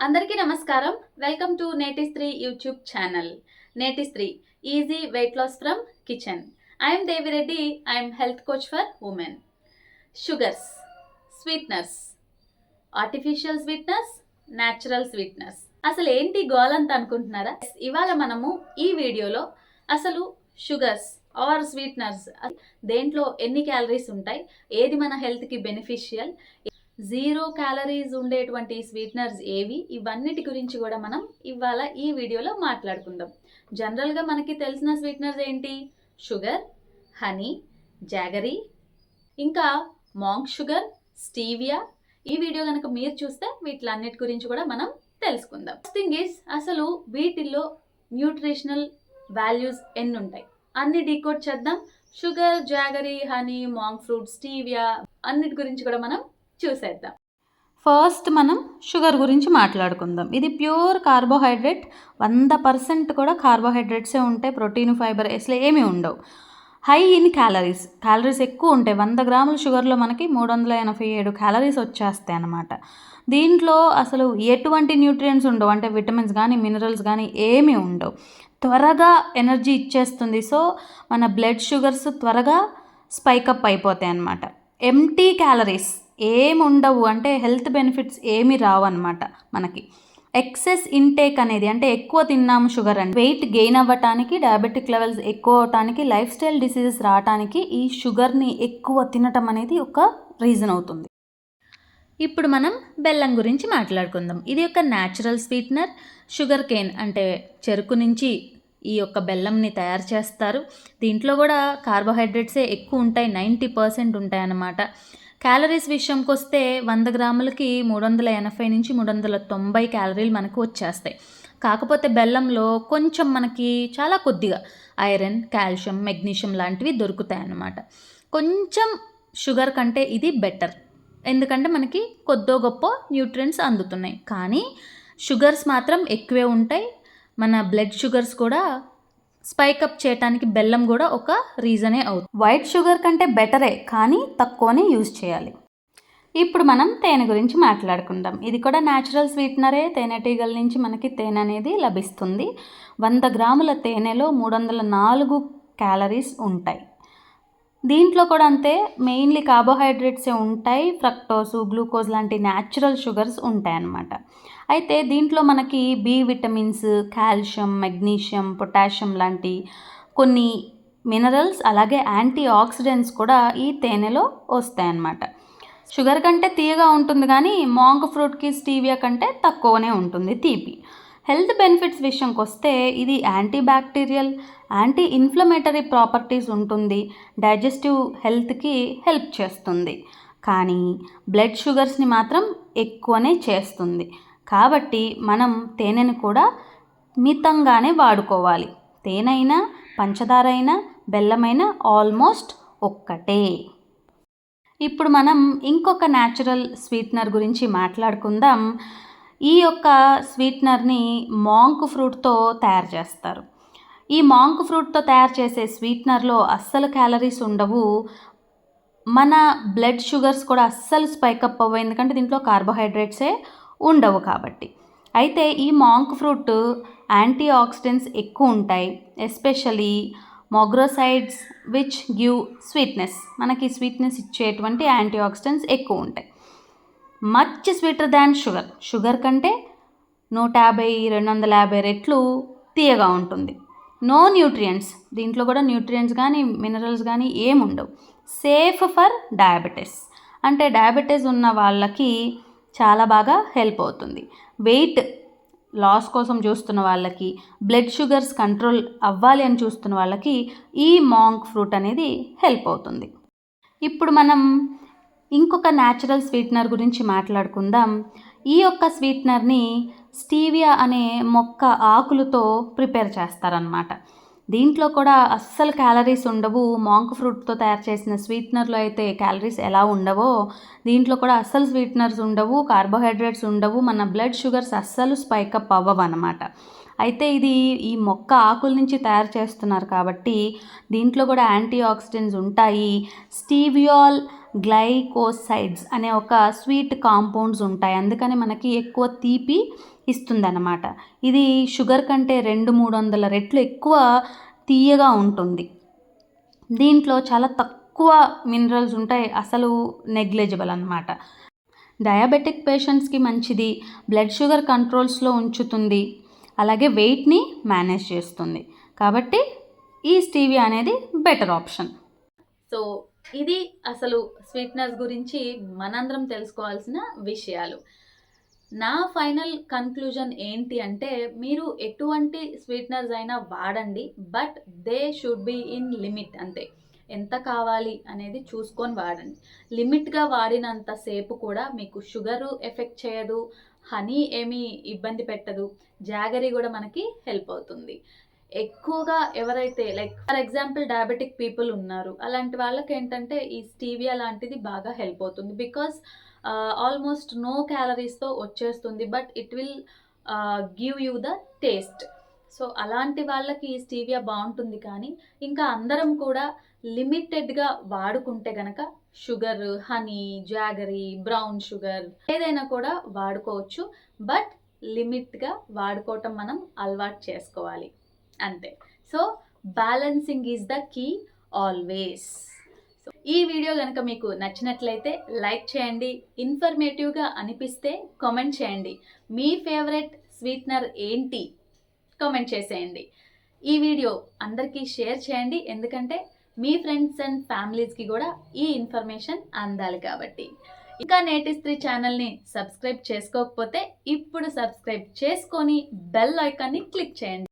అందరికీ నమస్కారం. Welcome to నేటి స్త్రీ YouTube channel Neti Stree easy weight loss from kitchen I'm Devireddy I'm health coach for women sugars sweeteners artificial sweeteners natural sweeteners అసలు ఏంటి goal అంత అనుకుంటున్నారా? ఇవాళ మనము ఈ వీడియోలో అసలు షుగర్స్ ఆర్ స్వీట్నర్స్ దేంట్లో ఎన్ని క్యాలరీస్ ఉంటాయి? ఏది మన హెల్త్కి బెనిఫిషియల్ జీరో క్యాలరీస్ ఉండేటువంటి స్వీట్నర్స్ ఏవి? ఇవన్నిటి గురించి కూడా మనం ఇవాళ ఈ వీడియోలో మాట్లాడుకుందాం. జనరల్గా మనకి తెలిసిన స్వీట్నర్స్ ఏంటి? షుగర్ హనీ జాగరీ ఇంకా మాంక్ షుగర్ స్టీవియా. ఈ వీడియో కనుక మీరు చూస్తే వీటిలన్నిటి గురించి కూడా మనం తెలుసుకుందాం. థింగ్ ఈస్ అసలు వీటిల్లో న్యూట్రిషనల్ వాల్యూస్ ఎన్ని ఉంటాయి అన్ని డీకోడ్ చేద్దాం. Sugar jaggery honey monk fruit stevia అన్నిటి గురించి కూడా మనం చూసేద్దాం. ఫస్ట్ మనం షుగర్ గురించి మాట్లాడుకుందాం. ఇది ప్యూర్ కార్బోహైడ్రేట్. వంద పర్సెంట్ కూడా కార్బోహైడ్రేట్సే ఉంటాయి ప్రోటీన్ ఫైబర్ అసలు ఏమీ ఉండవు. High in calories. క్యాలరీస్ ఎక్కువ ఉంటాయి. వంద గ్రాముల షుగర్లో మనకి మూడు వందల ఎనభై ఏడు క్యాలరీస్ వచ్చేస్తాయి అన్నమాట. దీంట్లో అసలు ఎటువంటి న్యూట్రియంట్స్ ఉండవు. అంటే విటమిన్స్ కానీ మినరల్స్ కానీ ఏమీ ఉండవు. త్వరగా ఎనర్జీ ఇచ్చేస్తుంది. సో మన బ్లడ్ షుగర్స్ త్వరగా స్పైకప్ అయిపోతాయి అన్నమాట. Empty calories. ఏమి ఉండవు అంటే హెల్త్ బెనిఫిట్స్ ఏమి రావు అనమాట మనకి. ఎక్సెస్ ఇంటేక్ అనేది అంటే ఎక్కువ తిన్నాము షుగర్ అని వెయిట్ గెయిన్ అవ్వటానికి డయాబెటిక్ లెవెల్స్ ఎక్కువ అవటానికి లైఫ్ స్టైల్ డిసీజెస్ రావటానికి ఈ షుగర్ని ఎక్కువ తినటం అనేది ఒక రీజన్ అవుతుంది. ఇప్పుడు మనం బెల్లం గురించి మాట్లాడుకుందాం. ఇది ఒక న్యాచురల్ స్వీట్నర్. షుగర్ కేన్ అంటే చెరుకు నుంచి ఈ యొక్క బెల్లంని తయారు చేస్తారు. దీంట్లో కూడా కార్బోహైడ్రేట్సే ఎక్కువ ఉంటాయి. నైంటీ పర్సెంట్ ఉంటాయి అన్నమాట క్యాలరీస్ విషయంకి వస్తే వంద గ్రాములకి మూడు వందల ఎనభై నుంచి మూడు వందల తొంభై క్యాలరీలు మనకు వచ్చేస్తాయి. కాకపోతే బెల్లంలో కొంచెం మనకి చాలా కొద్దిగా ఐరన్ కాల్షియం మెగ్నీషియం లాంటివి దొరుకుతాయి అన్నమాట కొంచెం షుగర్ కంటే ఇది బెటర్. ఎందుకంటే మనకి కొద్దో గొప్ప న్యూట్రియంట్స్ అందుతున్నాయి. కానీ షుగర్స్ మాత్రం ఎక్కువే ఉంటాయి. మన బ్లడ్ షుగర్స్ కూడా స్పైకప్ చేయడానికి బెల్లం కూడా ఒక రీజనే అవుతుంది. వైట్ షుగర్ కంటే బెటరే కానీ తక్కువనే యూజ్ చేయాలి. ఇప్పుడు మనం తేనె గురించి మాట్లాడుకుందాం. ఇది కూడా న్యాచురల్ స్వీట్నరే. తేనెటీగల నుంచి మనకి తేనె అనేది లభిస్తుంది. వంద గ్రాముల తేనెలో మూడు వందల నాలుగు క్యాలరీస్ ఉంటాయి. దీంట్లో కూడా అంతే మెయిన్లీ కార్బోహైడ్రేట్సే ఉంటాయి. ఫ్రక్టోసు గ్లూకోజ్ లాంటి న్యాచురల్ షుగర్స్ ఉంటాయి అన్నమాట అయితే దీంట్లో మనకి B vitamins calcium magnesium potassium లాంటి కొన్ని మినరల్స్ అలాగే యాంటీ ఆక్సిడెంట్స్ కూడా ఈ తేనెలో వస్తాయన్నమాట. షుగర్ కంటే తీయగా ఉంటుంది కానీ మాంగ్ ఫ్రూట్కి స్టీవియా కంటే తక్కువనే ఉంటుంది తీపి. హెల్త్ బెనిఫిట్స్ విషయంకి వస్తే ఇది anti bacterial anti inflammatory properties ఉంటుంది డైజెస్టివ్ హెల్త్కి హెల్ప్ చేస్తుంది. కానీ బ్లడ్ షుగర్స్ని మాత్రం ఎక్కువనే చేస్తుంది. కాబట్టి మనం తేనెను కూడా మితంగానే వాడుకోవాలి. తేనైనా పంచదార అయినా బెల్లమైనా ఆల్మోస్ట్ ఒక్కటే. ఇప్పుడు మనం ఇంకొక న్యాచురల్ స్వీట్నర్ గురించి మాట్లాడుకుందాం. ఈ యొక్క స్వీట్నర్ని మాంక్ ఫ్రూట్తో తయారు చేస్తారు. ఈ మాంక్ ఫ్రూట్తో తయారు చేసే స్వీట్నర్లో అస్సలు క్యాలరీస్ ఉండవు. మన బ్లడ్ షుగర్స్ కూడా అస్సలు స్పైకప్ అవ్వవు. ఎందుకంటే దీంట్లో కార్బోహైడ్రేట్సే ఉండవు కాబట్టి. అయితే ఈ మాంక్ ఫ్రూట్ యాంటీ ఆక్సిడెంట్స్ ఎక్కువ ఉంటాయి. Especially mogrosides which give sweetness. మనకి స్వీట్నెస్ ఇచ్చేటువంటి యాంటీ ఆక్సిడెంట్స్ ఎక్కువ ఉంటాయి. Much sweeter than sugar. Sugar కంటే నూట యాభై రెండు వందల యాభై రెట్లు తీయగా ఉంటుంది. No nutrients. దీంట్లో కూడా న్యూట్రియంట్స్ కానీ మినరల్స్ కానీ ఏముండవు. Safe for diabetes. అంటే డయాబెటీస్ ఉన్న వాళ్ళకి చాలా బాగా హెల్ప్ అవుతుంది. వెయిట్ లాస్ కోసం చూస్తున్న వాళ్ళకి బ్లడ్ షుగర్స్ కంట్రోల్ అవ్వాలి అని చూస్తున్న వాళ్ళకి ఈ మాంక్ ఫ్రూట్ అనేది హెల్ప్ అవుతుంది. ఇప్పుడు మనం ఇంకొక న్యాచురల్ స్వీట్నర్ గురించి మాట్లాడుకుందాం. ఈ యొక్క స్వీట్నర్ని స్టీవియా అనే మొక్క ఆకులతో ప్రిపేర్ చేస్తారనమాట దీంట్లో కూడా అస్సలు క్యాలరీస్ ఉండవు. మాంక్ ఫ్రూట్తో తయారు చేసిన స్వీట్నర్లో అయితే క్యాలరీస్ ఎలా ఉండవో దీంట్లో కూడా అస్సలు స్వీట్నర్స్ ఉండవు కార్బోహైడ్రేట్స్ ఉండవు. మన బ్లడ్ షుగర్స్ అస్సలు స్పైకప్ అవ్వవు అనమాట అయితే ఇది ఈ మొక్క ఆకుల నుంచి తయారు చేస్తున్నారు కాబట్టి దీంట్లో కూడా యాంటీ ఆక్సిడెంట్స్ ఉంటాయి. స్టీవియాల్ గ్లైకోసైడ్స్ అనే ఒక స్వీట్ కాంపౌండ్స్ ఉంటాయి. అందుకని మనకి ఎక్కువ తీపి ఇస్తుందన్నమాట. ఇది షుగర్ కంటే రెండు మూడు వందల రెట్లు ఎక్కువ తీయగా ఉంటుంది. దీంట్లో చాలా తక్కువ మినరల్స్ ఉంటాయి అసలు నెగ్లెజిబుల్ అనమాట డయాబెటిక్ పేషెంట్స్కి మంచిది బ్లడ్ షుగర్ కంట్రోల్స్లో ఉంచుతుంది అలాగే వెయిట్ని మేనేజ్ చేస్తుంది. కాబట్టి ఈ స్టీవియా అనేది బెటర్ ఆప్షన్. సో ఇది అసలు స్వీట్నెస్ గురించి మనందరం తెలుసుకోవాల్సిన విషయాలు. నా ఫైనల్ కన్క్లూజన్ ఏంటి అంటే మీరు ఎటువంటి స్వీట్నర్స్ అయినా వాడండి but they should be in limit అంతే. ఎంత కావాలి అనేది చూసుకొని వాడండి. లిమిట్గా వాడినంత సేపు కూడా మీకు షుగరు ఎఫెక్ట్ చేయదు హనీ ఏమీ ఇబ్బంది పెట్టదు జాగరీ కూడా మనకి హెల్ప్ అవుతుంది. ఎక్కువగా ఎవరైతే like for example diabetic people ఉన్నారు అలాంటి వాళ్ళకి ఏంటంటే ఈ స్టీవియా లాంటిది బాగా హెల్ప్ అవుతుంది. బికాస్ ఆల్మోస్ట్ నో క్యాలరీస్తో వచ్చేస్తుంది but it will give you the taste so అలాంటి వాళ్ళకి ఈ స్టీవియా బాగుంటుంది కానీ ఇంకా అందరం కూడా లిమిటెడ్గా వాడుకుంటే గనక sugar honey jaggery brown sugar ఏదైనా కూడా వాడుకోవచ్చు బట్ లిమిట్గా వాడుకోవటం మనం అలవాటు చేసుకోవాలి. అంతే. So balancing is the key always so ఈ వీడియో కనుక మీకు నచ్చినట్లయితే లైక్ చేయండి ఇన్ఫర్మేటివ్గా అనిపిస్తే కామెంట్ చేయండి. మీ ఫేవరెట్ స్వీట్నర్ ఏంటి? కామెంట్ చేసేయండి. ఈ వీడియో అందరికీ షేర్ చేయండి ఎందుకంటే మీ ఫ్రెండ్స్ అండ్ ఫ్యామిలీస్కి కూడా ఈ ఇన్ఫర్మేషన్ అందాలి కాబట్టి. ఇంకా నేటి స్త్రీ ఛానల్ని సబ్స్క్రైబ్ చేసుకోకపోతే ఇప్పుడు సబ్స్క్రైబ్ చేసుకొని బెల్ ఐకాన్ని క్లిక్ చేయండి.